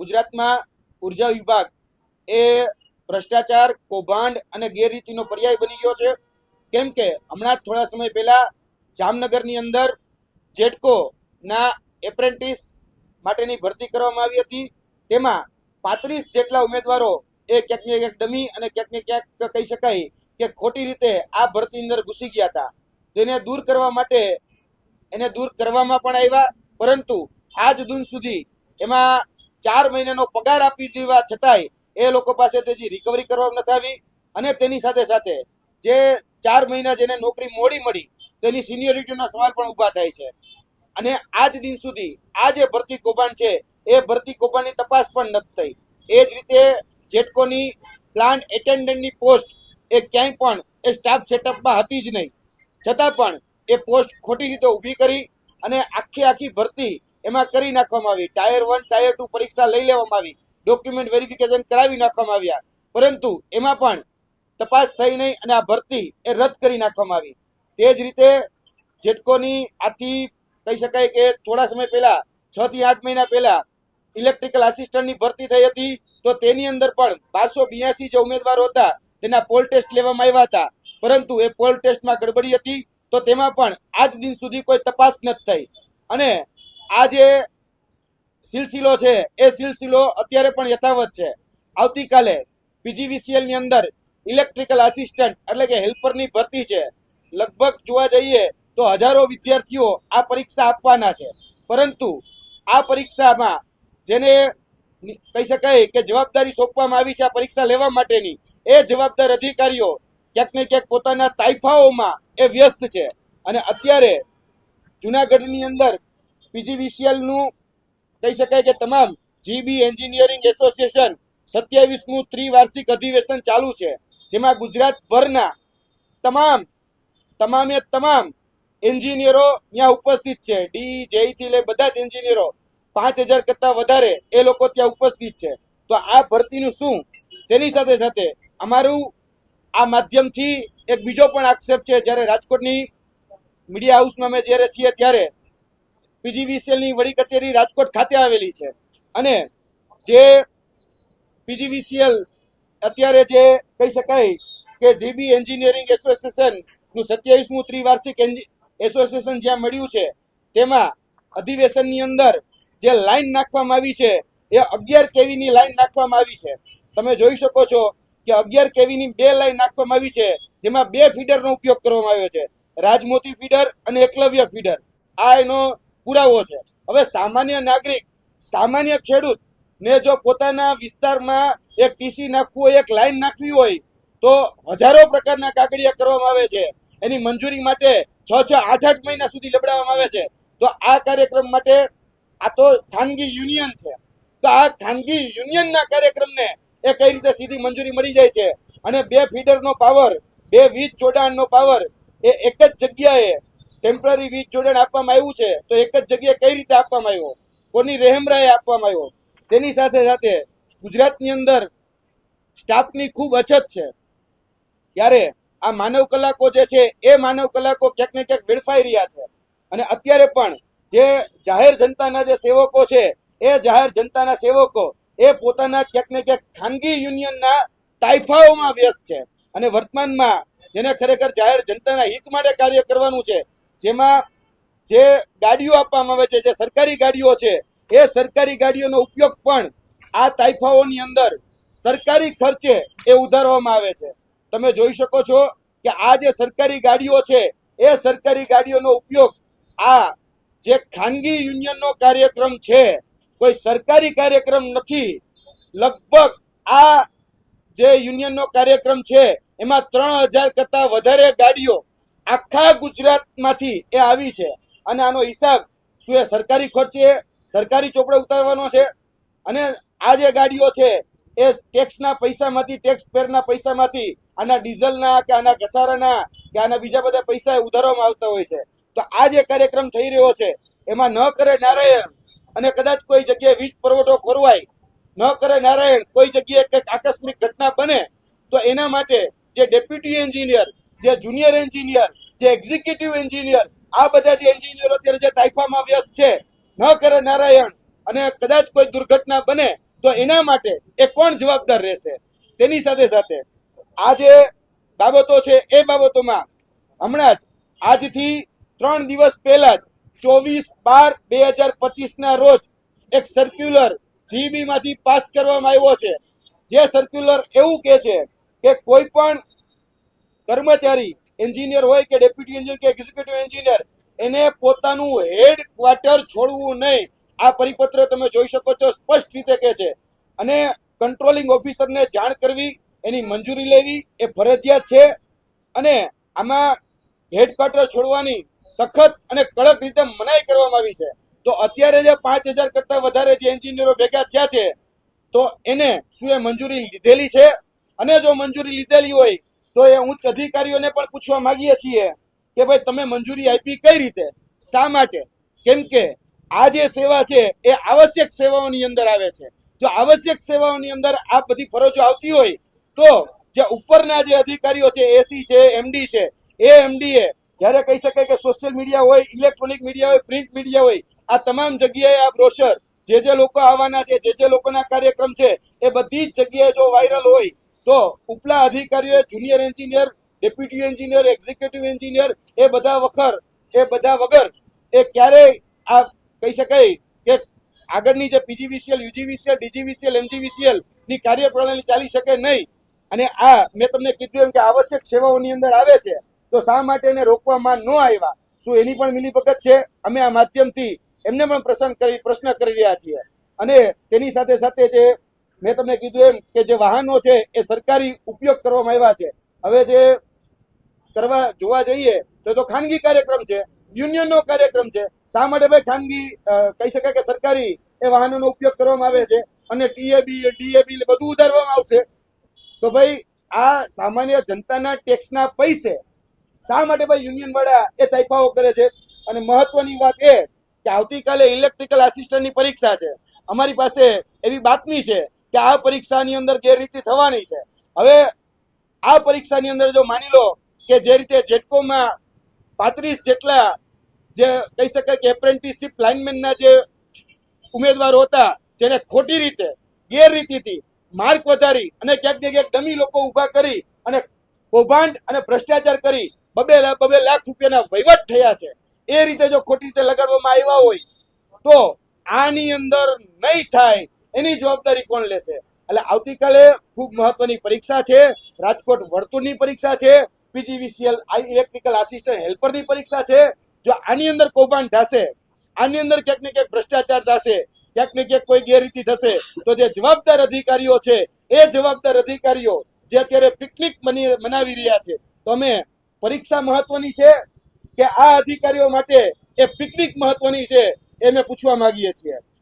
ગુજરાતમાં ઊર્જા વિભાગ એ ભ્રષ્ટાચાર, કૌભાંડ અને ગેરરીતિનો પર્યાય બની ગયો છે. કેમ કે હમણાં જ થોડા સમય પહેલા જામનગરની અંદર જેટકો ના એપ્રેન્ટિસ માટેની ભરતી કરવામાં આવી હતી. તેમાં પાંત્રીસ જેટલા ઉમેદવારો એ ક્યાંક ને ક્યાંક ડમી અને ક્યાંક ને ક્યાંક કહી શકાય કે ખોટી રીતે આ ભરતી અંદર ઘૂસી ગયા હતા. તેને દૂર કરવા માટે, એને દૂર કરવામાં પણ આવ્યા, પરંતુ આજ દિન સુધી એમાં ચાર મહિનાનો પગાર આપી દેવા છતાંય એ લોકો પાસે હજી રિકવરી કરવામાં નથી આવી. અને તેની સાથે સાથે જે ચાર મહિના જેને નોકરી મોડી મળી, તેની સિનિયોરિટીના સવાલ પણ ઊભા થાય છે. અને આજ દિન સુધી આ જે ભરતી કૌભાંડ છે, એ ભરતી કૌભાંડની તપાસ પણ નથી થઈ. એ જ રીતે જેટકોની પ્લાન્ટ એટેન્ડન્ટની પોસ્ટ એ ક્યાંય પણ એ સ્ટાફ સેટઅપમાં હતી જ નહીં. છતાં પણ એ પોસ્ટ ખોટી રીતે ઊભી કરી અને આખી આખી ભરતી એમાં કરી નાખવામાં આવી. ટાયર વન ટાયર ટુ પરીક્ષા લઈ લેવામાં આવી. ડોક્યુમેન્ટ વેરિફિકેશન કરાવી નાખવામાં આવ્યા. પરંતુ એમાં પણ તપાસ થઈ નહીં અને આ ભરતી એ રદ કરી નાખવામાં આવી. તે જ રીતે જેટકોની આથી કહી શકાય કે થોડા સમય પહેલા, છ થી આઠ મહિના પહેલા ઇલેક્ટ્રિકલ આસિસ્ટન્ટની ભરતી થઈ હતી, તો તેની અંદર પણ બારસો બ્યાસી જે ઉમેદવારો હતા, તેના પોલ ટેસ્ટ લેવામાં આવ્યા હતા. પરંતુ એ પોલ ટેસ્ટમાં ગડબડી હતી, તો તેમાં પણ આજ દિન સુધી કોઈ તપાસ નથી થઈ. અને આ જે સિલસિલો છે, એ સિલસિલો અત્યારે પણ યથાવત છે. આવતીકાલે પીજીવીસીએલની અંદર ઇલેક્ટ્રિકલ આસિસ્ટન્ટ એટલે કે હેલ્પરની ભરતી છે. લગભગ જોવા જઈએ તો હજારો વિદ્યાર્થીઓ આ પરીક્ષા આપવાના છે. પરંતુ આ પરીક્ષામાં જેને કહી શકાય કે જવાબદારી સોંપવામાં આવી છે આ પરીક્ષા લેવા માટેની, એ જવાબદાર અધિકારીઓ ક્યાંક ને ક્યાંક પોતાના તાઇફાઓમાં એ વ્યસ્ત છે. અને અત્યારે જુનાગઢની અંદર પીજીવીસીએલનું કહી શકાય કે તમામ જીબી એન્જિનિયરિંગ એસોસિએશન સત્યાવીસમું ત્રિવાર્ષિક અધિવેશન ચાલુ છે, જેમાં ગુજરાતભરના તમામ, તમામે તમામ એન્જિનિયરો ત્યાં ઉપસ્થિત છે. ડી જેઈથી લે બધા જ એન્જિનિયરો પાંચ હજાર કરતા વધારે એ લોકો ત્યાં ઉપસ્થિત છે. તો આ ભરતીનું શું? તેની સાથે સાથે અમારું આ માધ્યમથી એક બીજો પણ આક્ષેપ છે, જ્યારે રાજકોટની મીડિયા હાઉસમાં અમે જ્યારે છીએ ત્યારે પીજીવીસીએલની વડી કચેરી રાજકોટ ખાતે આવેલી છે. અને જે પીજીવીસીએલ અત્યારે જે કહી શકાય કે જીબી એન્જિનિયરિંગ એસોસિએશનનું સત્યાવીસમું ત્રિવાર્ષિક એસોસિએશન જ્યાં મળ્યું છે, તેમાં અધિવેશનની અંદર જે લાઈન નાખવામાં આવી છે, એ અગિયાર કેવીની લાઈન નાખવામાં આવી છે. તમે જોઈ શકો છો કે અગિયાર કેવીની બે લાઈન નાખવામાં આવી છે, જેમાં બે ફીડરનો ઉપયોગ કરવામાં આવ્યો છે. રાજમોતી ફીડર અને એકલવ્ય ફીડર. આ એનો પુરાવો છે. હવે સામાન્ય નાગરિક, સામાન્ય ખેડૂત ને જો પોતાના વિસ્તારમાં એક ટીસી નાખવું હોય, એક લાઈન નાખવી હોય, તો હજારો પ્રકારના કાગળિયા કરવામાં આવે છે. એની મંજૂરી માટે છ છ, આઠ આઠ મહિના સુધી લબડાવવામાં આવે છે. તો આ કાર્યક્રમ માટે આ તો ખાનગી યુનિયન છે. તો આ ખાનગી યુનિયનના કાર્યક્રમને એ કઈ રીતે સીધી મંજૂરી મળી જાય છે? અને બે ફીડરનો પાવર, બે વીજ જોડાણનો પાવર એ એક જ જગ્યાએ ટેમ્પરરી વીજ જોડાણ આપવામાં આવ્યું છે, તો એક જ જગ્યાએ કઈ રીતે આપવામાં આવ્યો? કોની રહેમરાએ આપવામાં આવ્યો? તેની સાથે સાથે ગુજરાતની અંદર સ્ટાફની ખૂબ અછત છે. ત્યારે આ માનવ કલાકો જે છે, એ માનવ કલાકો ક્યાંક ને ક્યાંક વેડફાઈ રહ્યા છે. અને અત્યારે પણ જે જાહેર જનતાના જે સેવકો છે, એ જાહેર જનતાના સેવકો, એ પોતાના ક્યાંક ને ક્યાંક ખાનગી યુનિયનના તાઇફાઓમાં વ્યસ્ત છે. અને વર્તમાનમાં જેને ખરેખર જાહેર જનતાના હિત માટે કાર્ય કરવાનું છે જેમાં જે ગાડીઓ આપવામાં આવે છે, જે સરકારી ગાડીઓ છે, એ સરકારી ગાડીઓનો ઉપયોગ પણ આ તાઇફાઓની અંદર સરકારી ખર્ચે એ ઉધારવામાં આવે છે. તમે જોઈ શકો છો કે આ જે સરકારી ગાડીઓ છે, એ સરકારી ગાડીઓનો ઉપયોગ આ જે ખાનગી યુનિયનનો કાર્યક્રમ છે, કોઈ સરકારી કાર્યક્રમ નથી. લગભગ આ જે યુનિયનનો કાર્યક્રમ છે, એમાં ત્રણ હજાર કરતાં વધારે ગાડીઓ આખા ગુજરાતમાંથી એ આવી છે. અને આનો હિસાબ શું એ સરકારી ખર્ચે સરકારી ચોપડે ઉતારવાનો છે. અને આ જે ગાડીઓ છે, એ ટેક્સના પૈસામાંથી ટેક્સ પેરના પૈસામાંથી, આના ડીઝલના કે આના ઘસારાના કે આના બીજા બધા પૈસા ઉધારવામાં આવતા હોય છે. તો આ જે કાર્યક્રમ થઈ રહ્યો છે, એમાં ન કરે નારાયણ અને કદાચ કોઈ જગ્યાએ વીજ પુરવઠો ખોરવાય, ન કરે નારાયણ, કોઈ જગ્યાએ કંઈક આકસ્મિક ઘટના બને, તો એના માટે જે ડેપ્યુટી એન્જિનિયર જે જુનિયર એન્જિનિયર જે એક્ઝિક્યુટિવ એન્જિનિયર આ બધા જે એન્જિનિયરો અત્યારે જે તાઇફામાં વ્યસ્ત છે, ન કરે નારાયણ અને કદાચ કોઈ દુર્ઘટના બને, તો એના માટે એ કોણ જવાબદાર રહેશે? તેની સાથે સાથે આ જે બાબતો છે, એ બાબતોમાં હમણાં જ આજથી ત્રણ દિવસ પહેલા જ ચોવીસ બાર બે હજાર પચીસના રોજ એક સર્ક્યુલર જીબી માંથી પાસ કરવામાં આવ્યો છે. જે સર્ક્યુલર એવું કહે છે કે કોઈ પણ કર્મચારી એન્જિનિયર હોય કે ડેપ્યુટી એન્જિનિયર કે એક્ઝિક્યુટિવ એન્જિનિયર, એને પોતાનું હેડ ક્વાર્ટર છોડવું નહીં. આ પરિપત્ર તમે જોઈ શકો છો, સ્પષ્ટ રીતે કહે છે. અને કંટ્રોલિંગ ઓફિસરને જાણ કરવી, એની મંજૂરી લેવી, એ ફરજિયાત છે. અને આમાં હેડક્વાર્ટર છોડવાની સખત અને કડક રીતે મનાઈ કરવામાં આવી છે. તો અત્યારે જે પાંચ હજાર કરતા વધારે જે એન્જિનિયરો ભેગા થયા છે, તો એને શું એ મંજૂરી લીધેલી છે? અને જો મંજૂરી લીધેલી હોય તો એ ઉચ્ચ અધિકારીઓને પણ પૂછવા માંગીએ છીએ કે ભાઈ, તમે મંજૂરી આપી કઈ રીતે? શા માટે? કેમ કે આ જે સેવા છે, એ આવશ્યક સેવાઓની અંદર આવે છે. જો આવશ્યક સેવાઓની અંદર આ બધી ફરજો આવતી હોય, તો જે ઉપરના જે અધિકારીઓ છે, એસી છે, એમડી છે, એ એમડી એ જ્યારે કહી શકાય કે સોશિયલ મીડિયા હોય, ઇલેક્ટ્રોનિક મીડિયા હોય, પ્રિન્ટ મીડિયા હોય, આ તમામ જગ્યાએ આ બ્રોશર, જે જે લોકો આવવાના છે, જે જે લોકોના કાર્યક્રમ છે, એ બધી જ જગ્યાએ જો વાયરલ હોય તો ઉપલા અધિકારીઓ junior engineer deputy engineer executive engineer એ બધા વખર, એ બધા વગર, એ ક્યારેય આ કહી શકાય કે આગળની જે પીજીવીસીએલ, યુજીવીસીએલ, ડીજીવીસીએલ, એમજીવીસીએલની કાર્યપ્રણાલી ચાલી શકે નહીં. અને આ મેં તમને કીધું એમ કે આવશ્યક સેવાઓની અંદર આવે છે, તો શા માટે એને રોકવામાં ન આવ્યા? શું એની પણ મિલીભગત છે? અમે આ માધ્યમથી એમને પણ પ્રસન્ન કરી, પ્રશ્ન કરી રહ્યા છીએ. અને તેની સાથે સાથે જે મેં તમને કીધું એમ કે જે વાહનો છે એ સરકારી ઉપયોગ કરવામાં આવ્યા છે. હવે જે કરવા જોવા જઈએ તો તો ખાનગી કાર્યક્રમ છે, યુનિયનનો કાર્યક્રમ છે. શા માટે ભાઈ ખાનગી કહી શકાય કે સરકારી એ વાહનોનો ઉપયોગ કરવામાં આવે છે અને ટીએબી, ડીએબી બધું ઉધારવામાં આવશે. તો ભાઈ આ સામાન્ય જનતાના ટેક્સના પૈસે શા માટે ભાઈ યુનિયન વાળા એ તાઇફાઓ કરે છે? અને મહત્વની વાત એ કે આવતીકાલે ઇલેક્ટ્રિકલ આસિસ્ટન્ટની પરીક્ષા છે. અમારી પાસે એવી બાતમી છે કે આ પરીક્ષાની અંદર ગેરરીતિ થવાની છે. હવે આ પરીક્ષાની અંદર જો માની લો કે જે રીતે જેટકોમાં પાંત્રીસ જેટલા જે કહી શકાય કે એપ્રેન્ટિસશીપ લાઇનમેનના જે ઉમેદવારો હતા, જેને ખોટી રીતે, ગેરરીતિથી માર્ક વધારી અને ક્યાંક ને ક્યાંક ડમી લોકો ઊભા કરી અને કૌભાંડ અને ભ્રષ્ટાચાર કરી બબે બબે લાખ રૂપિયાના વહીવટ થયા છે. એ રીતે જો ખોટી રીતે લગાડવામાં આવ્યા હોય, તો આની અંદર નહીં થાય એની જવાબદારી કોણ લેશે? એટલે આવતીકાલે ખૂબ મહત્વની પરીક્ષા છે. રાજકોટ વર્તુળની પરીક્ષા છે. પીજીવીસીએલ ઇલેક્ટ્રિકલ આસિસ્ટન્ટ હેલ્પરની પરીક્ષા છે. જો આની અંદર કૌભાંડ થશે આની અંદર ક્યાંક ને ક્યાંક ભ્રષ્ટાચાર થશે ક્યાંક ને ક્યાંક કોઈ ગેરરીતિ થશે, તો જે જવાબદાર અધિકારીઓ છે, એ જવાબદાર અધિકારીઓ જે અત્યારે પિકનિક મનાવી રહ્યા છે, તો અમે પરીક્ષા મહત્વની છે કે આ અધિકારીઓ માટે એ પિકનિક મહત્વની છે, એ અમે પૂછવા માંગીએ છીએ.